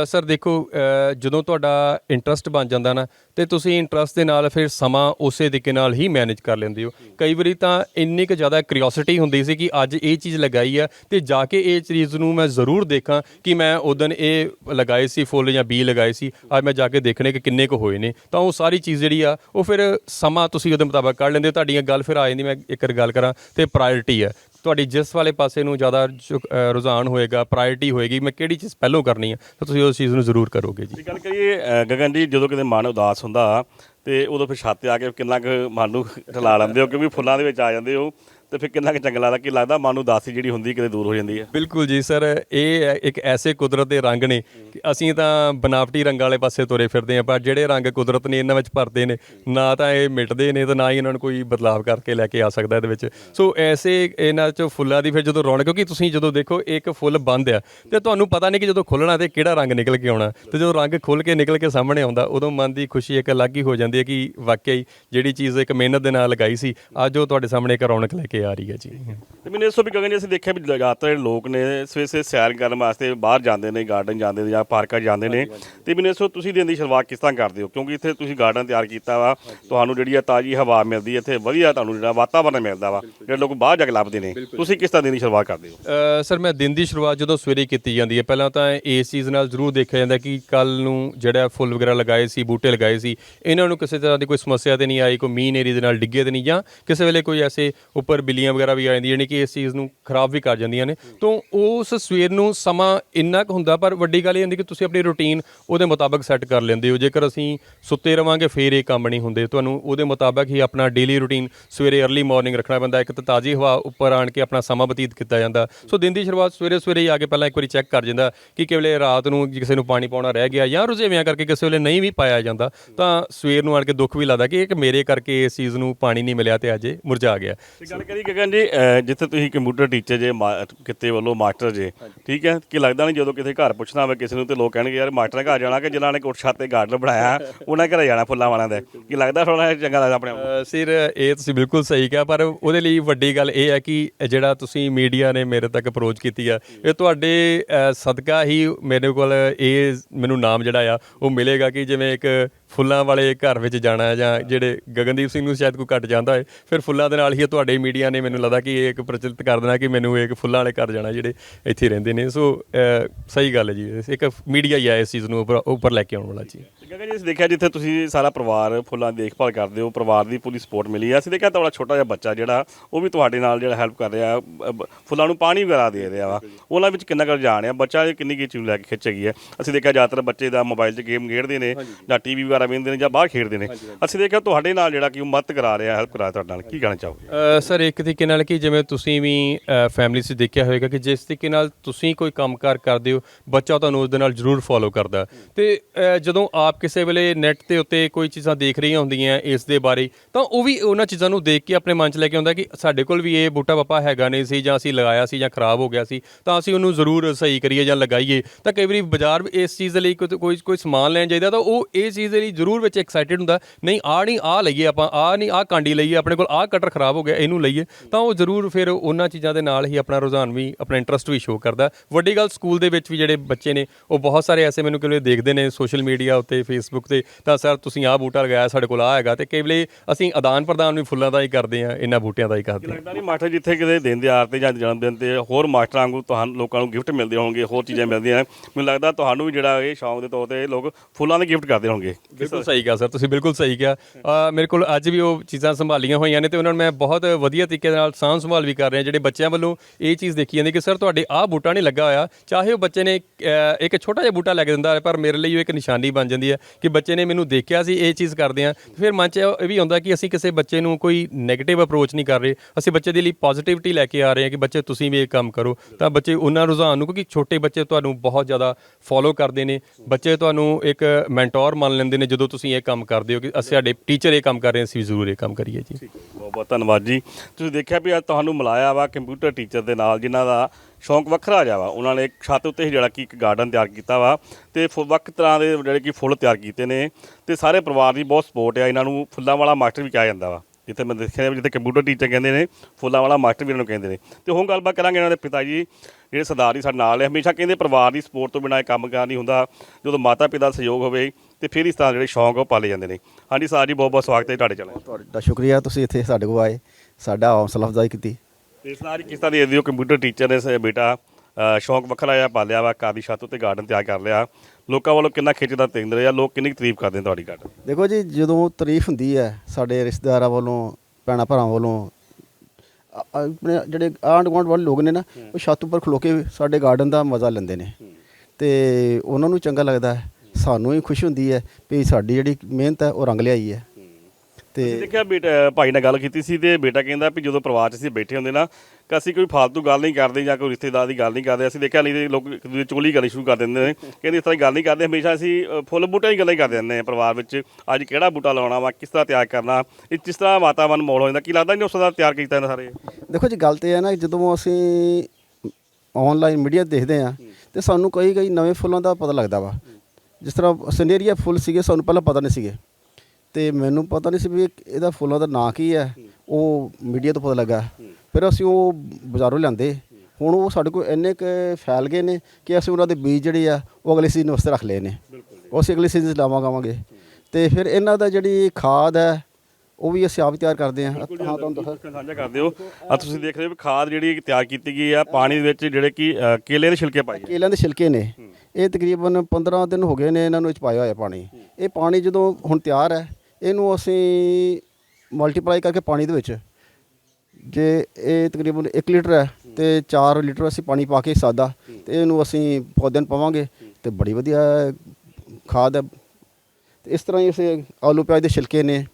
ਸਰ, ਦੇਖੋ ਜਦੋਂ ਤੁਹਾਡਾ ਇੰਟਰਸਟ ਬਣ ਜਾਂਦਾ ਨਾ, ਤੇ ਤੁਸੀਂ ਇੰਟਰਸਟ ਦੇ ਨਾਲ ਫਿਰ ਸਮਾਂ ਉਸੇ ਤਰੀਕੇ ਨਾਲ ਹੀ ਮੈਨੇਜ ਕਰ ਲੈਂਦੇ ਹੋ। ਕਈ ਵਾਰੀ ਤਾਂ ਇੰਨੀ ਕੁ ਜ਼ਿਆਦਾ ਕਿਉਰਿਓਸਿਟੀ ਹੁੰਦੀ ਸੀ ਕਿ ਅੱਜ ਇਹ ਚੀਜ਼ ਲਗਾਈ ਆ, ਤੇ ਜਾ ਕੇ ਇਹ ਚੀਜ਼ ਨੂੰ ਮੈਂ ਜ਼ਰੂਰ ਦੇਖਾਂ ਕਿ ਮੈਂ ਉਦੋਂ ਇਹ ਲਗਾਏ ਸੀ, ਫੁੱਲ ਜਾਂ ਬੀ ਲਗਾਏ ਸੀ, ਅੱਜ ਮੈਂ ਜਾ ਕੇ ਦੇਖਣੇ ਕਿ ਕਿੰਨੇ ਕੁ ਹੋਏ ਨੇ। ਤਾਂ ਉਹ ਸਾਰੀ ਚੀਜ਼ ਜਿਹੜੀ ਆ, ਉਹ ਫਿਰ ਸਮਾਂ ਤੁਸੀਂ ਉਹਦੇ ਮੁਤਾਬਕ ਕੱਢ ਲੈਂਦੇ ਹੋ, ਤੁਹਾਡੀਆਂ ਗੱਲ ਫਿਰ ਆ ਜਾਂਦੀ, ਮੈਂ ਇੱਕ ਗੱਲ ਕਰਾਂ, ਤੇ ਪ੍ਰਾਇੋਰਟੀ ਹੈ ਤੁਹਾਡੀ ਜਿਸ ਵਾਲੇ ਪਾਸੇ ਨੂੰ ਜ਼ਿਆਦਾ ਝੁਕ- ਅ, ਰੁਝਾਨ ਹੋਏਗਾ ਪ੍ਰਾਇੋਰਟੀ ਹੋਏਗੀ ਮੈਂ ਕਿਹੜੀ ਚੀਜ਼ ਪਹਿਲੋਂ ਕਰਨੀ ਹੈ ਤਾਂ ਤੁਸੀਂ ਉਸ ਚੀਜ਼ ਨੂੰ ਜ਼ਰੂਰ ਕਰੋਗੇ ਜੀ। ਜੇ ਗੱਲ ਕਰੀਏ ਅਹ, ਗਗਨ ਜੀ ਜਦੋਂ ਕਿਤੇ ਮਨ ਉਦਾਸ ਹੁੰਦਾ ਤੇ ਉਦੋਂ ਫਿਰ ਛੱਤ ਤੇ ਆ ਕੇ ਕਿੰਨਾ ਕੁ ਮਨ ਨੂੰ ਹਿਲਾ ਲੈਂਦੇ ਹੋ ਕਿਉਂਕਿ ਫੁੱਲਾਂ ਦੇ ਵਿੱਚ ਆ ਜਾਂਦੇ ਹੋ। ਤੇ ਫਿਰ ਕਿੰਨਾ ਕੁ ਚੰਗਾ ਲੱਗਦਾ, ਕਿ ਲੱਗਦਾ ਮਨ ਨੂੰ ਦਾਸੀ ਜਿਹੜੀ ਹੁੰਦੀ ਕਿਤੇ ਦੂਰ ਹੋ ਜਾਂਦੀ ਹੈ? ਬਿਲਕੁਲ ਜੀ ਸਰ, ਇਹ ਹੈ, ਇੱਕ ਐਸੇ ਕੁਦਰਤ ਦੇ ਰੰਗ ਨੇ ਕਿ ਅਸੀਂ ਤਾਂ ਬਨਾਵਟੀ ਰੰਗ ਵਾਲੇ ਪਾਸੇ ਤੁਰੇ ਫਿਰਦੇ ਹਾਂ, ਪਰ ਜਿਹੜੇ ਰੰਗ ਕੁਦਰਤ ਨੇ ਇਹਨਾਂ ਵਿੱਚ ਭਰਦੇ ਨੇ, ਨਾ ਤਾਂ ਇਹ ਮਿਟਦੇ ਨੇ ਤੇ ਨਾ ਹੀ ਇਹਨਾਂ ਨੂੰ ਕੋਈ ਬਦਲਾਵ ਕਰਕੇ ਲੈ ਕੇ ਆ ਸਕਦਾ ਇਹਦੇ ਵਿੱਚ। ਸੋ ਐਸੇ ਇਹਨਾਂ 'ਚੋਂ ਫੁੱਲਾਂ ਦੀ ਫਿਰ ਜਦੋਂ ਰੌਣਕ, ਕਿਉਂਕਿ ਤੁਸੀਂ ਜਦੋਂ ਦੇਖੋ, ਇੱਕ ਫੁੱਲ ਬੰਦ ਆ ਤੇ ਤੁਹਾਨੂੰ ਪਤਾ ਨਹੀਂ ਕਿ ਜਦੋਂ ਖੁੱਲਣਾ ਤੇ ਕਿਹੜਾ ਰੰਗ ਨਿਕਲ ਕੇ ਆਉਣਾ, ਤੇ ਜਦੋਂ ਰੰਗ ਖੁੱਲ ਕੇ ਨਿਕਲ ਕੇ ਸਾਹਮਣੇ ਆਉਂਦਾ, ਉਦੋਂ ਮਨ ਦੀ ਖੁਸ਼ੀ ਇੱਕ ਅਲੱਗ ਹੀ ਹੋ ਜਾਂਦੀ ਹੈ ਕਿ ਵਾਕਿਆ ਹੀ ਜਿਹੜੀ ਚੀਜ਼ ਇੱਕ ਮਿਹਨਤ ਦੇ ਨਾਲ ਲਗਾਈ ਸੀ, ਅੱਜ ਉਹ ਤੁਹਾਡੇ ਸਾਹਮਣੇ ਇੱਕ ਰੌਣਕ ਲੈ ਕੇ ਆ ਰਹੀ ਹੈ ਜੀ। ਤੇ ਮੈਨੂੰ ਇਸ ਤੋਂ ਵੀ ਗਗਨ ਜੀ ਅਸੀਂ ਦੇਖਿਆ ਵੀ ਜਿਹੜੇ ਲੋਕ ਨੇ ਸਵੇਰੇ ਸਵੇਰੇ ਸੈਰ ਕਰਨ ਵਾਸਤੇ ਬਾਹਰ ਜਾਂਦੇ ਨੇ ਗਾਰਡਨ ਜਾਂਦੇ ਨੇ ਜਾਂ ਪਾਰਕਾਂ 'ਚ ਜਾਂਦੇ ਨੇ। ਤੇ ਮੈਨੂੰ ਇਸ ਤੋਂ ਤੁਸੀਂ ਦਿਨ ਦੀ ਸ਼ੁਰੂਆਤ ਕਿਸ ਤਰ੍ਹਾਂ ਕਰਦੇ ਹੋ? ਕਿਉਂਕਿ ਇੱਥੇ ਤੁਸੀਂ ਗਾਰਡਨ ਤਿਆਰ ਕੀਤਾ ਵਾ ਤੁਹਾਨੂੰ ਜਿਹੜੀ ਆ ਤਾਜ਼ੀ ਹਵਾ ਮਿਲਦੀ ਹੈ ਇੱਥੇ ਵਧੀਆ ਤੁਹਾਨੂੰ ਜਿਹੜਾ ਵਾਤਾਵਰਨ ਮਿਲਦਾ ਵਾ ਜਿਹੜੇ ਲੋਕ ਬਾਹਰ ਜਾ ਕੇ ਲੱਭਦੇ ਨੇ ਤੁਸੀਂ ਕਿਸ ਤਰ੍ਹਾਂ ਦਿਨ ਦੀ ਸ਼ੁਰੂਆਤ ਕਰਦੇ ਹੋ? ਸਰ ਮੈਂ ਦਿਨ ਦੀ ਸ਼ੁਰੂਆਤ ਜਦੋਂ ਸਵੇਰੇ ਕੀਤੀ ਜਾਂਦੀ ਹੈ ਪਹਿਲਾਂ ਤਾਂ ਇਸ ਚੀਜ਼ ਨਾਲ ਜ਼ਰੂਰ ਦੇਖਿਆ ਜਾਂਦਾ ਕਿ ਕੱਲ ਨੂੰ ਜਿਹੜਾ ਫੁੱਲ ਵਗੈਰਾ ਲਗਾਏ ਸੀ ਬੂਟੇ ਲਗਾਏ ਸੀ ਇਹਨਾਂ ਨੂੰ ਕਿਸੇ ਤਰ੍ਹਾਂ ਦੀ ਕੋਈ ਸਮੱਸਿਆ ਤੇ ਨਹੀਂ ਆਈ ਕੋਈ ਮੀਂਹ ਨੇਰੀ ਦੇ ਨਾਲ ਡਿੱਗੇ ਤੇ ਨਹੀਂ ਜਾਂ ਕਿਸੇ ਵੇਲੇ ਕੋਈ ਐਸੇ ਉੱਪਰ ਬਿੱਲੀਆਂ ਵਗੈਰਾ ਵੀ ਆ ਜਾਂਦੀਆਂ ਨੇ ਕਿ ਇਸ ਚੀਜ਼ ਨੂੰ ਖਰਾਬ ਵੀ ਕਰ ਜਾਂਦੀਆਂ ਨੇ। ਤੋਂ ਉਸ ਸਵੇਰ ਨੂੰ ਸਮਾਂ ਇੰਨਾ ਕੁ ਹੁੰਦਾ, ਪਰ ਵੱਡੀ ਗੱਲ ਇਹ ਹੁੰਦੀ ਕਿ ਤੁਸੀਂ ਆਪਣੀ ਰੁਟੀਨ ਉਹਦੇ ਮੁਤਾਬਕ ਸੈੱਟ ਕਰ ਲੈਂਦੇ ਹੋ। ਜੇਕਰ ਅਸੀਂ ਸੁੱਤੇ ਰਵਾਂਗੇ, ਫੇਰ ਇਹ ਕੰਮ ਨਹੀਂ ਹੁੰਦੇ। ਤੁਹਾਨੂੰ ਉਹਦੇ ਮੁਤਾਬਕ ਹੀ ਆਪਣਾ ਡੇਲੀ ਰੁਟੀਨ ਸਵੇਰੇ अर्ਲੀ ਮਾਰਨਿੰਗ ਰੱਖਣਾ ਪੈਂਦਾ। ਇੱਕ ਤਾਂ ਤਾਜ਼ੀ ਹਵਾ ਉੱਪਰ ਆਣ ਕੇ ਆਪਣਾ ਸਮਾਂ ਬਤੀਤ ਕੀਤਾ ਜਾਂਦਾ। ਸੋ ਦਿਨ ਦੀ ਸ਼ੁਰੂਆਤ ਸਵੇਰੇ ਸਵੇਰੇ ਹੀ ਆ ਕੇ ਪਹਿਲਾਂ ਇੱਕ ਵਾਰੀ ਚੈੱਕ ਕਰ ਜਾਂਦਾ ਕਿ ਕਿਵੇਲੇ ਰਾਤ ਨੂੰ ਕਿਸੇ ਨੂੰ ਪਾਣੀ ਪਾਉਣਾ ਰਹਿ ਗਿਆ ਜਾਂ ਰੁਝੇਵਿਆਂ ਕਰਕੇ ਕਿਸੇ ਵੇਲੇ ਨਹੀਂ ਵੀ ਪਾਇਆ ਜਾਂਦਾ, ਤਾਂ ਸਵੇਰ ਨੂੰ ਆਣ ਕੇ ਦੁੱਖ ਵੀ ਲੱਗਦਾ ਕਿ ਇਹ ਮੇਰੇ ਕਰਕੇ ਇਸ ਚੀਜ਼ ਨੂੰ ਪਾਣੀ ਨਹੀਂ ਮਿਲਿਆ ਤੇ ਅੱਜ ਇਹ ਮੁਰਝਾ ਗਿਆ। ਗੱਲ ਕਹਿੰਦੀ ਗਗਨ ਜੀ ਅਹ ਜਿੱਥੇ ਤੁਸੀਂ ਕੰਪਿਊਟਰ ਟੀਚਰ ਜੇ ਮਾ- ਕਿਤੇ ਵੱਲੋਂ ਮਾਸਟਰ ਜੇ ਠੀਕ ਹੈ? ਕਿ ਲੱਗਦਾ ਨਹੀਂ ਜਦੋਂ ਕਿਸੇ ਘਰ ਪੁੱਛਣਾ ਹੋਵੇ ਕਿਸੇ ਨੂੰ ਤੇ ਲੋਕ ਕਹਿਣਗੇ ਯਾਰ ਮਾਸਟਰ ਘਰ ਜਾਣਾ ਕਿ ਜਿਨ੍ਹਾਂ ਨੇ ਕੋਠ ਛੱਤ ਤੇ ਗਾਰਡਨ ਬਣਾਇਆ ਉਹਨਾਂ ਘਰੇ ਜਾਣਾ ਫੁੱਲਾਂ ਵਾਲਿਆਂ ਦੇ? ਕੀ ਲੱਗਦਾ ਥੋੜਾ ਚੰਗਾ ਲੱਗਦਾ ਆਪਣੇ ਆਪ ਨੂੰ? ਅ, ਸਿਰ ਇਹ ਤੁਸੀਂ ਬਿਲਕੁਲ ਸਹੀ ਕਿਹਾ ਪਰ ਉਹਦੇ ਲਈ ਵੱਡੀ ਗੱਲ ਇਹ ਹੈ ਕਿ ਜਿਹੜਾ ਤੁਸੀਂ ਮੀਡੀਆ ਨੇ ਮੇਰੇ ਤੱਕ ਅਪਰੋਚ ਕੀਤੀ ਆ ਇਹ ਤੁਹਾਡੇ ਅ, ਸਦਕਾ ਹੀ ਮੇਰੇ ਕੋਲ ਇਹ ਮੈਨੂੰ ਨਾਮ ਜਿਹੜਾ ਆ ਉਹ ਮਿਲੇਗਾ ਕਿ ਜਿਵੇਂ ਇੱਕ ਫੁੱਲਾਂ ਵਾਲੇ ਘਰ ਵਿੱਚ ਜਾਣਾ ਹੈ ਜਾਂ ਜਿਹੜੇ ਗਗਨਦੀਪ ਸਿੰਘ ਨੂੰ ਸ਼ਾਇਦ ਕੋਈ ਘੱਟ ਜਾਂਦਾ ਹੈ ਫਿਰ ਫੁੱਲਾਂ ਦੇ ਨਾਲ ਹੀ ਤੁਹਾਡੇ ਮੀਡੀਆ ਨੇ ਮੈਨੂੰ ਲੱਗਦਾ ਕਿ ਇਹ ਇੱਕ ਪ੍ਰਚਲਿਤ ਕਰ ਦੇਣਾ ਕਿ ਮੈਨੂੰ ਇੱਕ ਫੁੱਲਾਂ ਵਾਲੇ ਘਰ ਜਾਣਾ ਜਿਹੜੇ ਇੱਥੇ ਰਹਿੰਦੇ ਨੇ। ਸੋ ਸਹੀ ਗੱਲ ਹੈ ਜੀ। ਇੱਕ ਮੀਡੀਆ ਹੀ ਆ ਇਸ ਚੀਜ਼ ਨੂੰ ਉੱਪਰ ਉੱਪਰ ਲੈ ਕੇ ਆਉਣ ਵਾਲਾ ਜੀ। ਗਗਨ ਜੀ ਅਸੀਂ ਦੇਖਿਆ ਜਿੱਥੇ ਤੁਸੀਂ ਸਾਰਾ ਪਰਿਵਾਰ ਫੁੱਲਾਂ ਦੀ ਦੇਖਭਾਲ ਕਰਦੇ ਹੋ ਪਰਿਵਾਰ ਦੀ ਪੂਰੀ ਸਪੋਰਟ ਮਿਲੀ ਹੈ ਅਸੀਂ ਦੇਖਿਆ ਤੁਹਾਡਾ ਛੋਟਾ ਜਿਹਾ ਬੱਚਾ ਜਿਹੜਾ ਉਹ ਵੀ ਤੁਹਾਡੇ ਨਾਲ ਜਿਹੜਾ ਹੈਲਪ ਕਰ ਰਿਹਾ ਫੁੱਲਾਂ ਨੂੰ ਪਾਣੀ ਵਗੈਰਾ ਦੇ ਰਿਹਾ ਵਾ। ਉਹਨਾਂ ਵਿੱਚ ਕਿੰਨਾ ਕਰ ਜਾਣ ਆ? ਬੱਚਾ ਇਹ ਕਿੰਨੀ ਕੀ ਚੀਜ਼ ਲੈ ਕੇ ਖਿੱਚ ਗਈ ਹੈ? ਅਸੀਂ ਦੇਖਿਆ ਜ਼ਿਆਦਾਤਰ ਬੱਚੇ ਦਾ ਮੋਬਾਈਲ 'ਚ ਗੇਮ ਖੇਡਦੇ ਨੇ ਜਾਂ ਟੀਵੀ ਵਗੈਰਾ ਵੇਖਦੇ ਨੇ ਜਾਂ ਬਾਹਰ ਖੇਡਦੇ ਨੇ। ਅਸੀਂ ਦੇਖਿਆ ਤੁਹਾਡੇ ਨਾਲ ਜਿਹੜਾ ਕਿ ਉਹ ਮਦਦ ਕਰਾ ਰਿਹਾ ਹੈਲਪ ਕਰਾ ਰਿਹਾ ਤੁਹਾਡੇ ਨਾਲ। ਕੀ ਕਹਿਣਾ ਚਾਹੋਗੇ? ਸਰ ਇੱਕ ਤਰੀਕੇ ਨਾਲ ਕਿ ਜਿਵੇਂ ਤੁਸੀਂ ਵੀ ਫੈਮਿਲੀ 'ਚ ਦੇਖਿਆ ਹੋਵੇਗਾ ਕਿ ਜਿਸ ਤਰੀਕੇ ਨਾਲ ਤੁਸੀਂ ਕੋਈ ਕੰਮਕਾਰ ਕਰਦੇ ਹੋ ਬੱਚਾ ਤੁਹਾਨੂੰ ਉਸ ਦੇ ਨਾਲ ਜ਼ਰੂਰ ਫੋਲੋ ਕਰਦਾ। ਤੇ ਅ, ਜਦੋਂ ਆਪ ਕਿਸੇ ਵੇਲੇ ਨੈਟ ਦੇ ਉੱਤੇ ਕੋਈ ਚੀਜ਼ਾਂ ਦੇਖ ਰਹੀਆਂ ਹੁੰਦੀਆਂ ਇਸ ਦੇ ਬਾਰੇ ਤਾਂ ਉਹ ਵੀ ਉਹਨਾਂ ਚੀਜ਼ਾਂ ਨੂੰ ਦੇਖ ਕੇ ਆਪਣੇ ਮਨ 'ਚ ਲੈ ਕੇ ਆਉਂਦਾ ਕਿ ਸਾਡੇ ਕੋਲ ਵੀ ਇਹ ਬੂਟਾ ਪਾਪਾ ਹੈਗਾ ਨਹੀਂ ਸੀ ਜਾਂ ਅਸੀਂ ਲਗਾਇਆ ਸੀ ਜਾਂ ਖਰਾਬ ਹੋ ਗਿਆ ਸੀ ਤਾਂ ਅਸੀਂ ਉਹਨੂੰ ਜ਼ਰੂਰ ਸਹੀ ਕਰੀਏ ਜਾਂ ਲਗਾਈਏ। ਤਾਂ ਕਈ ਵਾਰੀ ਬਾਜ਼ਾਰ ਇਸ ਚੀਜ਼ ਦੇ ਲਈ ਕੋਈ ਕੋਈ ਕੋਈ ਸਮਾਨ ਲੈਣ ਚਾਹੀਦਾ ਤਾਂ ਉਹ ਇਹ ਚੀਜ਼ ਦੇ ਲਈ ਜ਼ਰੂਰ ਵਿੱਚ ਐਕਸਾਈਟਿਡ ਹੁੰਦਾ, ਨਹੀਂ ਆ ਨਹੀਂ ਆ ਲਈਏ ਆਪਾਂ ਆ ਨਹੀਂ ਆ ਕਾਂਡੀ ਲਈਏ, ਆਪਣੇ ਕੋਲ ਆ ਕਟਰ ਖਰਾਬ ਹੋ ਗਿਆ, ਇਹਨੂੰ ਲਈਏ, ਤਾਂ ਉਹ ਜ਼ਰੂਰ ਫਿਰ ਉਹਨਾਂ ਚੀਜ਼ਾਂ ਦੇ ਨਾਲ ਹੀ ਆਪਣਾ ਰੁਝਾਨ ਵੀ, ਆਪਣਾ ਇੰਟਰਸਟ ਵੀ ਸ਼ੋਅ ਕਰਦਾ। ਵੱਡੀ ਗੱਲ ਸਕੂਲ ਦੇ ਵਿੱਚ ਵੀ ਜਿਹੜੇ ਬੱਚੇ ਨੇ, ਉਹ ਬਹੁਤ ਸਾਰੇ ਐਸੇ ਮੈਨੂੰ ਕਿਵੇਂ ਦੇਖਦੇ ਨੇ ਸੋਸ਼ਲ ਮੀਡੀਆ ਉੱਤੇ ਫੇਸਬੁੱਕ ਤੇ, ਤਾਂ ਸਰ ਤੁਸੀਂ ਆਹ ਬੂਟਾ ਲਗਾਇਆ, ਸਾਡੇ ਕੋਲ ਆ ਹੈਗਾ, ਤੇ ਕਈ ਵੇਲੇ ਅਸੀਂ ਆਦਾਨ ਪ੍ਰਦਾਨ ਵੀ ਫੁੱਲਾਂ ਦਾ ਹੀ ਕਰਦੇ ਆ ਇਹਨਾਂ ਬੂਟਿਆਂ ਦਾ ਹੀ ਕਰਦੇ ਹਾਂ। ਲੱਗਦਾ ਨਹੀਂ ਮਾਸਟਰ ਜਿੱਥੇ ਕਿਤੇ ਦਿਨ ਦਿਹਾੜ ਤੇ ਜਾਂ ਜਨਮ ਦਿਨ ਤੇ ਹੋਰ ਮਾਸਟਰਾਂ ਵਾਂਗੂ ਤੁਹਾਨੂੰ ਲੋਕਾਂ ਨੂੰ ਗਿਫਟ ਮਿਲਦੇ ਹੋਣਗੇ, ਹੋਰ ਚੀਜ਼ਾਂ ਮਿਲਦੀਆਂ ਮੈਨੂੰ ਲੱਗਦਾ ਤੁਹਾਨੂੰ ਵੀ ਜਿਹੜਾ ਇਹ ਸ਼ੌਂਕ ਦੇ ਤੌਰ ਤੇ ਲੋਕ ਫੁੱਲਾਂ ਦੇ ਗਿਫਟ ਕਰਦੇ ਹੋਣਗੇ। ਬਿਲਕੁਲ ਸਹੀ ਕਿਹਾ ਸਰ ਤੁਸੀਂ ਬਿਲਕੁਲ ਸਹੀ ਕਿਹਾ। ਮੇਰੇ ਕੋਲ ਅੱਜ ਵੀ ਉਹ ਚੀਜ਼ਾਂ ਸੰਭਾਲੀਆਂ ਹੋਈਆਂ ਨੇ ਤੇ ਉਹਨਾਂ ਨੂੰ ਮੈਂ ਬਹੁਤ ਵਧੀਆ ਤਰੀਕੇ ਨਾਲ ਸਾਂਭ ਸੰਭਾਲ ਵੀ ਕਰ ਰਿਹਾ ਜਿਹੜੇ ਬੱਚਿਆਂ ਵੱਲੋਂ ਇਹ ਚੀਜ਼ ਦੇਖੀ ਜਾਂਦੀ ਕਿ ਸਰ ਤੁਹਾਡੇ ਆਹ ਬੂਟਾ ਨਹੀਂ ਲੱਗਾ ਹੋਇਆ। ਚਾਹੇ ਉਹ ਬੱਚੇ ਨੇ ਇੱਕ ਛੋਟਾ ਜਿਹਾ ਬੂਟਾ ਲੈ ਕੇ ਦਿੰਦਾ ਪਰ ਮੇਰੇ ਲਈ ਉਹ ਇੱਕ ਨਿਸ਼ਾਨੀ ਬਣ ਜਾਂਦੀ ਹੈ ਕਿ ਬੱਚੇ ਨੇ ਮੈਨੂੰ ਦੇਖਿਆ ਸੀ ਇਹ ਚੀਜ਼ ਕਰਦੇ ਆ। ਫਿਰ ਮਨ 'ਚ ਇਹ ਵੀ ਹੁੰਦਾ ਕਿ ਅਸੀਂ ਕਿਸੇ ਬੱਚੇ ਨੂੰ ਕੋਈ 네ਗੇਟਿਵ ਅਪਰੋਚ ਨਹੀਂ ਕਰ ਰਹੇ। ਅਸੀਂ ਬੱਚੇ ਦੇ ਲਈ ਪੋਜ਼ਿਟਿਵਿਟੀ ਲੈ ਕੇ ਆ ਰਹੇ ਹਾਂ ਕਿ ਬੱਚੇ ਤੁਸੀਂ ਵੀ ਇਹ ਕੰਮ ਕਰੋ। ਤਾਂ ਬੱਚੇ ਉਹਨਾਂ ਰੁਝਾਨ ਨੂੰ ਕਿਉਂਕਿ ਛੋਟੇ ਬੱਚੇ ਤੁਹਾਨੂੰ ਬਹੁਤ ਜ਼ਿਆਦਾ ਫੋਲੋ ਕਰਦੇ ਨੇ। ਬੱਚੇ ਤੁਹਾਨੂੰ ਇੱਕ ਮੈਂਟੋਰ ਮੰਨ ਲੈਂਦੇ ਨੇ ਜਦੋਂ ਤੁਸੀਂ ਇਹ ਕੰਮ ਕਰਦੇ ਹੋ ਕਿ ਅਸੀਂ ਸਾਡੇ ਟੀਚਰ ਇਹ ਕੰਮ ਕਰ ਰਹੇ ਅਸੀਂ ਵੀ ਜ਼ਰੂਰ ਇਹ ਕੰਮ ਕਰੀਏ ਜੀ। ਬਹੁਤ ਬਹੁਤ ਧੰਨਵਾਦ ਜੀ। ਤੁਸੀਂ ਦੇਖਿਆ ਵੀ ਅੱਜ ਤੁਹਾਨੂੰ ਮਿਲਾਇਆ ਵਾ ਕੰਪਿਊਟਰ ਟੀਚਰ ਦੇ ਨਾਲ, ਜਿਨ੍ਹਾਂ ਦਾ ਸ਼ੌਂਕ ਵੱਖਰਾ ਜਿਹਾ ਵਾ। ਉਹਨਾਂ ਨੇ ਛੱਤ ਉੱਤੇ ਹੀ ਜਿਹੜਾ ਕਿ ਇੱਕ ਗਾਰਡਨ ਤਿਆਰ ਕੀਤਾ ਵਾ ਤੇ ਫੁ- ਵੱਖ ਤਰ੍ਹਾਂ ਦੇ ਜਿਹੜੇ ਕਿ ਫੁੱਲ ਤਿਆਰ ਕੀਤੇ ਨੇ ਤੇ ਸਾਰੇ ਪਰਿਵਾਰ ਦੀ ਬਹੁਤ ਸਪੋਰਟ ਆ। ਇਹਨਾਂ ਨੂੰ ਫੁੱਲਾਂ ਵਾਲਾ ਮਾਸਟਰ ਵੀ ਕਿਹਾ ਜਾਂਦਾ ਵਾ। ਜਿੱਥੇ ਮੈਂ ਦੇਖਿਆ ਵੀ ਜਿੱਥੇ ਕੰਪਿਊਟਰ ਟੀਚਰ ਕਹਿੰਦੇ ਨੇ, ਫੁੱਲਾਂ ਵਾਲਾ ਮਾਸਟਰ ਵੀ ਇਹਨਾਂ ਨੂੰ ਕਹਿੰਦੇ ਨੇ। ਤੇ ਹੁਣ ਗੱਲਬਾਤ ਕਰਾਂਗੇ ਇਹਨਾਂ ਦੇ ਪਿਤਾ ਜੀ, ਜਿਹੜੇ ਸਰਦਾਰ ਜੀ ਸਾਡੇ ਨਾਲ ਹੈ ਹਮੇਸ਼ਾ ਕਹਿੰਦੇ ਪਰਿਵਾਰ ਦੀ ਸਪੋਰਟ ਤੋਂ ਬਿਨਾਂ ਇਹ ਕੰਮ ਕਾਰ ਨਹੀਂ ਹੁੰਦਾ। ਜਦੋਂ ਮਾਤਾ ਪਿਤਾ ਦਾ ਸਹਿਯੋਗ ਹੋਵੇ ਤੇ ਫਿਰ ਇਸ ਤਰ੍ਹਾਂ ਜਿਹੜੇ ਸ਼ੌਂਕ ਉਹ ਪਾਲੇ ਜਾਂਦੇ ਨੇ। ਹਾਂਜੀ ਸਰਦਾਰ ਜੀ ਬਹੁਤ ਬਹੁਤ ਸਵਾਗਤ ਹੈ ਤੁਹਾਡੇ ਚੈਨਲ ਤੁਹਾਡਾ ਸ਼ੁਕਰੀਆ ਤੁਸੀਂ ਇੱਥੇ ਸਾਡੇ ਕੋਲ ਆਏ ਸਾਡਾ ਹੌਸਲਾ ਅਫਜ਼ਾਈ ਕੀਤੀ। ਤੇ ਸਾਰੀ ਕਿਸ ਤਰ੍ਹਾਂ ਦੀ ਇਹਦੀ ਉਹ ਕੰਪਿਊਟਰ ਟੀਚਰ ਨੇ ਸ- ਬੇਟਾ ਅ, ਸ਼ੌਂਕ ਵੱਖਰਾ ਜਿਹਾ ਪਾਲਿਆ ਵਾ ਘਰ ਦੀ ਛੱਤ ਉੱਤੇ ਗਾਰਡਨ ਤਿਆਰ ਕਰ ਲਿਆ। ਲੋਕਾਂ ਵੱਲੋਂ ਕਿੰਨਾ ਖਿੱਚਦਾ ਤਿੰਦ ਰਿਹਾ ਲੋਕ ਕਿੰਨੀ ਕੁ ਤਾਰੀਫ ਕਰਦੇ ਨੇ ਤੁਹਾਡੀ ਗਾਰਡਨ ਦੇਖੋ ਜੀ ਜਦੋਂ ਤਾਰੀਫ ਹੁੰਦੀ ਹੈ ਸਾਡੇ ਰਿਸ਼ਤੇਦਾਰਾਂ ਵੱਲੋਂ ਭੈਣਾਂ ਭਰਾਵਾਂ ਵੱਲੋਂ ਆ- ਆਪਣੇ ਜਿਹੜੇ ਆਂਢ ਗੁਆਂਢ ਵਾਲੇ ਲੋਕ ਨੇ ਨਾ ਉਹ ਛੱਤ ਉੱਪਰ ਖਲੋ ਕੇ ਸਾਡੇ ਗਾਰਡਨ ਦਾ ਮਜ਼ਾ ਲੈਂਦੇ ਨੇ। ਤੇ ਉਹਨਾਂ ਨੂੰ ਚੰਗਾ ਲੱਗਦਾ ਹੈ। ਸਾਨੂੰ ਵੀ ਖੁਸ਼ੀ ਹੁੰਦੀ ਹੈ ਵੀ ਸਾਡੀ ਜਿਹੜੀ ਮਿਹਨਤ ਹੈ ਉਹ ਰੰਗ ਲਿਆਈ ਹੈ। ਤੇ ਦੇਖਿਆ ਬੇਟਾ ਭਾਈ ਨਾਲ ਗੱਲ ਕੀਤੀ ਸੀ ਤੇ ਬੇਟਾ ਕਹਿੰਦਾ ਵੀ ਜਦੋਂ ਪਰਿਵਾਰ 'ਚ ਅਸੀਂ ਬੈਠੇ ਹੁੰਦੇ ਨਾ ਕਿ ਅਸੀਂ ਕੋਈ ਫालतू ਗੱਲ ਨਹੀਂ ਕਰਦੇ ਜਾਂ ਕੋਈ ਰਿਸ਼ਤੇਦਾਰ ਦੀ ਗੱਲ ਨਹੀਂ ਕਰਦੇ। ਅਸੀਂ ਦੇਖਿਆ ਨਹੀਂ ਤੇ ਲੋਕ ਇੱਕ ਦੂਜੇ ਚੋਲੀ ਕਰਨੀ ਸ਼ੁਰੂ ਕਰ ਦਿੰਦੇ ਨੇ। ਕਹਿੰਦੇ ਇਸ ਤਰ੍ਹਾਂ ਦੀ ਗੱਲ ਨਹੀਂ ਕਰਦੇ ਹਮੇਸ਼ਾ ਅਸੀਂ ਫੁੱਲ ਬੂਟਿਆਂ ਦੀ ਗੱਲਾਂ ਹੀ ਕਰਦੇ ਰਹਿੰਦੇ ਹਾਂ ਪਰਿਵਾਰ ਵਿੱਚ। ਅੱਜ ਕਿਹੜਾ ਬੂਟਾ ਲਾਉਣਾ ਵਾ ਕਿਸ ਤਰ੍ਹਾਂ ਤਿਆਰ ਕਰਨਾ ਇਹ ਜਿਸ ਤਰ੍ਹਾਂ ਵਾਤਾਵਰਨ ਮਾਹੌਲ ਹੋ ਜਾਂਦਾ ਕੀ ਲੱਗਦਾ ਨਹੀਂ ਉਸ ਤਰ੍ਹਾਂ ਤਿਆਰ ਕੀਤਾ ਇਹਨਾਂ ਸਾਰੇ? ਦੇਖੋ ਜੀ ਗੱਲ ਤੇ ਹੈ ਨਾ ਜਦੋਂ ਅਸੀਂ ਆਨਲਾਈਨ ਮੀਡੀਆ ਦੇਖਦੇ ਆ ਤੇ ਸਾਨੂੰ ਕਈ ਕਈ ਨਵੇਂ ਫੁੱਲਾਂ ਦਾ ਪਤਾ ਲੱਗਦਾ ਵਾ। ਜਿਸ ਤਰ੍ਹਾਂ ਸਨੇਰੀਆ ਫੁੱਲ ਸੀਗੇ ਸਾਨੂੰ ਪਹਿਲਾਂ ਪਤਾ ਨਹੀਂ ਸੀਗੇ। ਤੇ ਮੈਨੂੰ ਪਤਾ ਨਹੀਂ ਸੀ ਵੀ ਇਹ- ਇਹਦਾ ਫੁੱਲਾਂ ਦਾ ਨਾਂ ਕੀ ਹੈ। ਉਹ ਮੀਡੀਆ ਤੋਂ ਪਤਾ ਲੱਗਾ। ਫਿਰ ਅਸੀਂ ਉਹ ਬਾਜ਼ਾਰੋਂ ਲਿਆਂਦੇ। ਹੁਣ ਉਹ ਸਾਡੇ ਕੋਲ ਇੰਨੇ ਕੁ ਫੈਲ ਗਏ ਨੇ ਕਿ ਅਸੀਂ ਉਹਨਾਂ ਦੇ ਬੀਜ ਜਿਹੜੇ ਆ ਉਹ ਅਗਲੇ ਸੀਜ਼ਨ ਵਾਸਤੇ ਰੱਖ ਲਏ ਨੇ। ਉਹ ਅਸੀਂ ਅਗਲੇ ਸੀਜ਼ਨ 'ਚ ਲਾਵਾਂਗੇ ਤੇ ਫਿਰ ਇਹਨਾਂ ਦਾ ਜਿਹੜੀ ਖਾਦ ਹੈ ਉਹ ਵੀ ਅਸੀਂ ਆਪ ਤਿਆਰ ਕਰਦੇ ਹਾਂ। ਹਾਂ ਤੁਹਾਨੂੰ ਦੱਸਾਂ ਸਾਂਝਾ ਕਰਦੇ ਹੋ। ਆ ਤੁਸੀਂ ਦੇਖ ਰਹੇ ਹੋ ਵੀ ਖਾਦ ਜਿਹੜੀ ਤਿਆਰ ਕੀਤੀ ਗਈ ਆ ਪਾਣੀ ਦੇ ਵਿੱਚ ਜਿਹੜੇ ਕਿ ਅ, ਕੇਲੇ ਦੇ ਛਿਲਕੇ ਪਾਏ ਆ। ਕੇਲਿਆਂ ਦੇ ਛਿਲਕੇ ਨੇ। ਇਹ ਤਕਰੀਬਨ 15 ਦਿਨ ਹੋ ਗਏ ਨੇ ਇਹਨਾਂ ਨੂੰ ਇਹ 'ਚ ਪਾਇਆ ਹੋਇਆ ਪਾਣੀ। ਇਹ ਪਾਣੀ ਜਦੋਂ ਹੁਣ ਤਿਆਰ ਹੈ ਇਹਨੂੰ ਅਸੀਂ ਮਲਟੀਪਲਾਈ ਕਰਕੇ ਪਾਣੀ ਦੇ ਵਿੱਚ। ਜੇ ਇਹ ਤਕਰੀਬਨ 1 ਲੀਟਰ ਹੈ ਤੇ 4 ਲੀਟਰ ਅਸੀਂ ਪਾਣੀ ਪਾ ਕੇ ਸਾਦਾ ਤੇ ਇਹਨੂੰ ਅਸੀਂ ਪੌਦਿਆਂ ਨੂੰ ਪਾਵਾਂਗੇ ਤੇ ਬੜੀ ਵਧੀਆ ਖਾਦ ਹੈ। ਤੇ ਇਸ ਤਰ੍ਹਾਂ ਹੀ ਅਸੀਂ ਆਲੂ ਪਿਆਜ਼ ਦੇ ਛਿਲਕੇ ਨੇ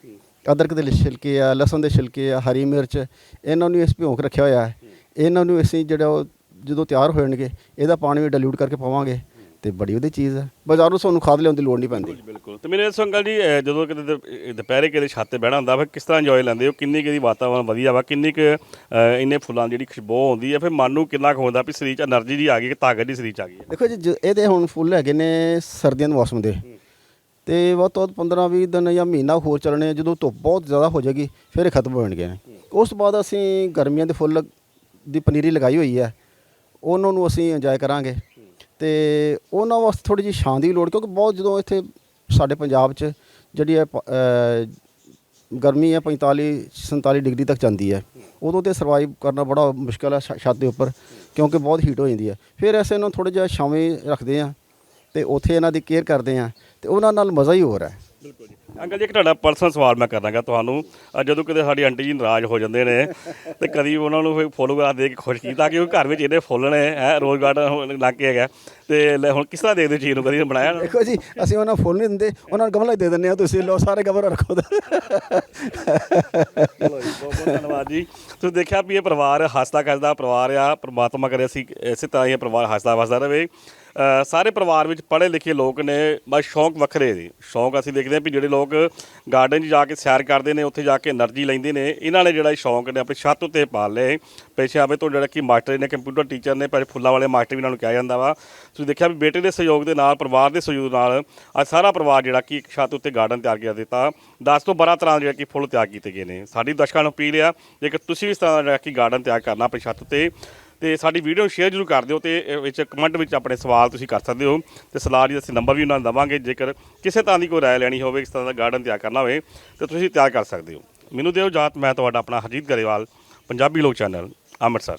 ਅਦਰਕ ਦੇ ਛਿਲਕੇ ਆ ਲਸਣ ਦੇ ਛਿਲਕੇ ਆ ਹਰੀ ਮਿਰਚ ਇਹਨਾਂ ਨੂੰ ਇਸ ਭਿਉਂਕ ਰੱਖਿਆ ਹੋਇਆ ਹੈ। ਇਹਨਾਂ ਨੂੰ ਅਸੀਂ ਜਿਹੜਾ ਉਹ ਜਦੋਂ ਤਿਆਰ ਹੋ ਜਾਣਗੇ ਇਹਦਾ ਪਾਣੀ ਵੀ ਡਿਲੂਟ ਕਰਕੇ ਪਾਵਾਂਗੇ ਤੇ ਬੜੀ ਉਹਦੀ ਚੀਜ਼ ਹੈ ਬਾਜ਼ਾਰੋਂ ਸਾਨੂੰ ਖਾਦ ਲਿਆਉਣ ਦੀ ਲੋੜ ਨਹੀਂ ਪੈਂਦੀ। ਬਿਲਕੁਲ ਤੇ ਮੇਰੇ ਇਸ ਅੰਕਲ ਜੀ ਜਦੋਂ ਕਿਤੇ ਦੁਪਹਿਰੇ ਕਿਤੇ ਛੱਤ ਤੇ ਬਹਿਣਾ ਹੁੰਦਾ ਫਿਰ ਕਿਸ ਤਰ੍ਹਾਂ ਇੰਜੋਏ ਲੈਂਦੇ ਹੋ? ਕਿੰਨੀ ਕਿਹਦੀ ਵਾਤਾਵਰਣ ਵਧੀਆ ਵਾ? ਕਿੰਨੀ ਕੁ ਅ, ਫੁੱਲਾਂ ਦੀ ਜਿਹੜੀ ਖੁਸ਼ਬੂ ਆਉਂਦੀ ਹੈ ਫਿਰ ਮਨ ਨੂੰ ਕਿੰਨਾ ਕੁ ਹੁੰਦਾ ਵੀ ਸਰੀਰ ਚ એનર્ਜੀ ਦੀ ਆ ਗਈ ਕਿ ਤਾਕਤ ਦੀ ਸਰੀਰ ਚ ਆ ਗਈ ਹੈ। ਦੇਖੋ ਜੀ ਜ- ਇਹਦੇ ਹੁਣ ਫੁੱਲ ਹੈਗੇ ਨੇ ਸਰਦੀਆਂ ਦੇ ਮੌਸਮ ਦੇ ਤੇ ਵੱਧ ਤੋਂ ਵੱਧ 15 20 ਦਿਨ ਜਾਂ ਮਹੀਨਾ ਹੋਰ ਚੱਲਣੇ ਆ, ਜਦੋਂ ਧੁੱਪ ਬਹੁਤ ਜ਼ਿਆਦਾ ਹੋ ਜਾਏਗੀ, ਫਿਰ ਇਹ ਖਤਮ ਹੋ ਜਾਣਗੇ ਨੇ ਉਸ ਤੋਂ ਬਾਅਦ ਅਸੀਂ ਗਰਮੀਆਂ ਦੇ ਫੁੱਲ ਦੀ ਪਨੀਰੀ ਲਗਾਈ ਹੋਈ ਹੈ, ਉਹਨਾਂ ਨੂੰ ਅਸੀਂ ਇੰਜੋਏ ਕਰਾਂਗੇ। ਤੇ ਉਹਨਾਂ ਵਾਸਤੇ ਥੋੜੀ ਜਿਹੀ ਛਾਂ ਦੀ ਲੋੜ, ਕਿਉਂਕਿ ਬਹੁਤ ਜਦੋਂ ਇੱਥੇ ਸਾਡੇ ਪੰਜਾਬ 'ਚ ਜਿਹੜੀ ਹੈ ਪ- ਅਹ ਗਰਮੀ ਹੈ 45 47 ਡਿਗਰੀ ਤੱਕ ਜਾਂਦੀ ਹੈ, ਉਦੋਂ ਤੇ ਸਰਵਾਈਵ ਕਰਨਾ ਬੜਾ ਮੁਸ਼ਕਲ ਹੈ ਛ- ਛੱਤ ਦੇ ਉੱਪਰ, ਕਿਉਂਕਿ ਬਹੁਤ ਹੀਟ ਹੋ ਜਾਂਦੀ ਹੈ। ਫਿਰ ਅਸੀਂ ਇਹਨਾਂ ਨੂੰ ਥੋੜਾ ਜਿਹਾ ਛਾਵੇਂ ਰੱਖਦੇ ਹਾਂ। ਤੇ ਉੱਥੇ ਇਹਨਾਂ ਦੀ ਕੇਅਰ ਕਰਦੇ ਹਾਂ ਤੇ ਉਹਨਾਂ ਨਾਲ ਮਜ਼ਾ ਹੀ ਹੋਰ ਹੈ। ਬਿਲਕੁਲ ਜੀ। ਅੰਕਲ ਜੀ ਇੱਕ ਤੁਹਾਡਾ ਪਰਸਨਲ ਸਵਾਲ ਮੈਂ ਕਰਾਂਗਾ ਤੁਹਾਨੂੰ। ਅਹ ਜਦੋਂ ਕਿਤੇ ਸਾਡੀ ਆਂਟੀ ਜੀ ਨਾਰਾਜ਼ ਹੋ ਜਾਂਦੇ ਨੇ ਤੇ ਕਦੀ ਉਹਨਾਂ ਨੂੰ ਫਿਰ ਫੋਟੋਗ੍ਰਾਫ ਦੇ ਕੇ ਖੁਸ਼ ਕੀਤਾ ਕਿ ਉਹ ਘਰ ਵਿੱਚ ਇਹਦੇ ਫੁੱਲ ਨੇ ਹੈ ਰੋਜ਼ ਗਾਰਡਨ ਲੱਗ ਕੇ ਹੈਗਾ। ਤੇ ਲੈ ਹੁਣ ਕਿਸ ਤਰ੍ਹਾਂ ਦੇਖਦੇ ਹੋ ਚੀਜ਼ ਨੂੰ ਕਦੀ ਬਣਾਇਆ ਨਾ? ਦੇਖੋ ਜੀ ਅਸੀਂ ਉਹਨਾਂ ਨੂੰ ਫੁੱਲ ਨਹੀਂ ਦਿੰਦੇ ਉਹਨਾਂ ਨੂੰ ਗਮਲਾ ਹੀ ਦੇ ਦਿੰਦੇ ਆ ਤੁਸੀਂ ਲਓ ਸਾਰੇ ਗਮਲਾ ਰੱਖੋ। ਚਲੋ ਜੀ ਬਹੁਤ ਬਹੁਤ ਧੰਨਵਾਦ ਜੀ। ਤੁਸੀਂ ਦੇਖਿਆ ਵੀ ਇਹ ਪਰਿਵਾਰ ਹੱਸਦਾ ਖੇਡਦਾ ਪਰਿਵਾਰ ਆ ਪ੍ਰਮਾਤਮਾ ਕਰੇ ਅਸੀਂ ਇਸੇ ਤਰ੍ਹਾਂ ਹੀ ਇਹ ਪਰਿਵਾਰ ਹੱਸਦਾ ਵਸਦਾ ਰਹੇ। ਸਾਰੇ ਪਰਿਵਾਰ ਵਿੱਚ ਪੜ੍ਹੇ ਲਿਖੇ ਲੋਕ ਨੇ, ਬਸ ਸ਼ੌਂਕ ਵੱਖਰੇ ਨੇ। ਸ਼ੌਂਕ ਅਸੀਂ ਦੇਖਦੇ ਹਾਂ ਵੀ ਜਿਹੜੇ ਲੋਕ ਗਾਰਡਨ 'ਚ ਜਾ ਕੇ ਸੈਰ ਕਰਦੇ ਨੇ, ਉੱਥੇ ਜਾ ਕੇ એનર્ਜੀ ਲੈਂਦੇ ਨੇ, ਇਹਨਾਂ ਨੇ ਜਿਹੜਾ ਸ਼ੌਂਕ ਨੇ ਆਪਣੀ ਛੱਤ ਉੱਤੇ ਪਾ ਲਏ। ਪੇਸ਼ਾਵੇ ਤੋਂ ਜਿਹੜਾ ਕਿ ਮਾਸਟਰ ਨੇ ਕੰਪਿਊਟਰ ਟੀਚਰ ਨੇ, ਪਰ ਫੁੱਲਾਂ ਵਾਲੇ ਮਾਸਟਰ ਵੀ ਇਹਨਾਂ ਨੂੰ ਕਿਹਾ ਜਾਂਦਾ ਵਾ। ਤੁਸੀਂ ਦੇਖਿਆ ਵੀ ਬੇਟੇ ਦੇ ਸਹਿਯੋਗ ਦੇ ਨਾਲ, ਪਰਿਵਾਰ ਦੇ ਸਹਿਯੋਗ ਨਾਲ ਅੱਜ ਸਾਰਾ ਪਰਿਵਾਰ ਜਿਹੜਾ ਕਿ ਇੱਕ ਛੱਤ ਉੱਤੇ ਗਾਰਡਨ ਤਿਆਰ ਕੀਤਾ ਦਿੱਤਾ। ਦਸ ਤੋਂ 12 ਤਰ੍ਹਾਂ ਦੇ ਜਿਹੜਾ ਕਿ ਫੁੱਲ ਤਿਆਰ ਕੀਤੇ ਗਏ ਨੇ। ਸਾਡੀ ਦਰਸ਼ਕਾਂ ਨੂੰ ਅਪੀਲ ਆ, ਜੇਕਰ ਤੁਸੀਂ ਵੀ ਇਸ ਤਰ੍ਹਾਂ ਦਾ ਜਿਹੜਾ ਕਿ ਗਾਰਡਨ ਤਿਆਰ ਕਰਨਾ ਆਪਣੀ ਛੱਤ ਉੱਤੇ ਤੇ ਸਾਡੀ ਵੀਡੀਓ ਸ਼ੇਅਰ ਜ਼ਰੂਰ ਕਰ ਦਿਓ ਤੇ ਵਿੱਚ ਕਮੈਂਟ ਵਿੱਚ ਆਪਣੇ ਸਵਾਲ ਤੁਸੀਂ ਕਰ ਸਕਦੇ ਹੋ। ਤੇ ਸਲਾਹ ਜੀ ਅਸੀਂ ਨੰਬਰ ਵੀ ਉਹਨਾਂ ਨੂੰ ਦਵਾਂਗੇ, ਜੇਕਰ ਕਿਸੇ ਤਰ੍ਹਾਂ ਦੀ ਕੋਈ ਰਾਏ ਲੈਣੀ ਹੋਵੇ, ਇਸ ਤਰ੍ਹਾਂ ਦਾ ਗਾਰਡਨ ਤਿਆਰ ਕਰਨਾ ਹੋਵੇ, ਤੇ ਤੁਸੀਂ ਤਿਆਰ ਕਰ ਸਕਦੇ ਹੋ। ਮੈਨੂੰ ਦਿਓ ਜਾਤ ਮੈਂ ਤੁਹਾਡਾ ਆਪਣਾ ਹਰਜੀਤ ਗਰੇਵਾਲ, ਪੰਜਾਬੀ ਲੋਕ ਚੈਨਲ ਅੰਮ੍ਰਿਤਸਰ।